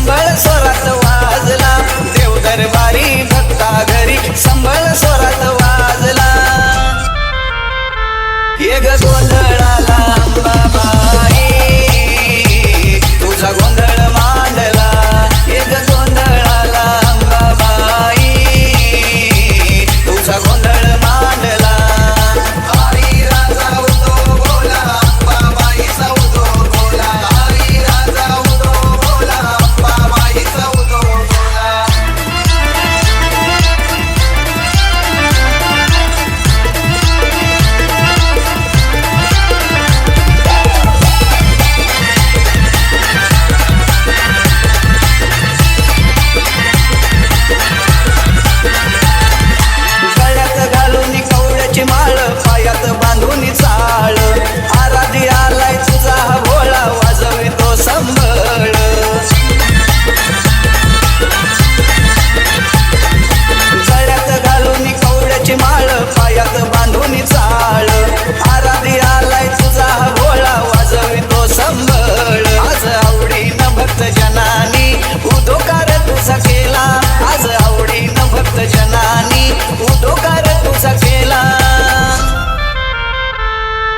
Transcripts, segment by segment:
संभळ स्वरात वाजला. देव दरबारी भक्ता घरी संभळ स्वरात वाजला. ये गोंधळाला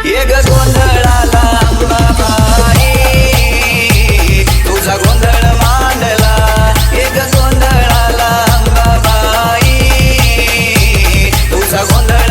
एक गोंधळाला अंबाबाई गोंधळ मांडला. एक गोंधळाला अंबाबाई तुझा गोंधळ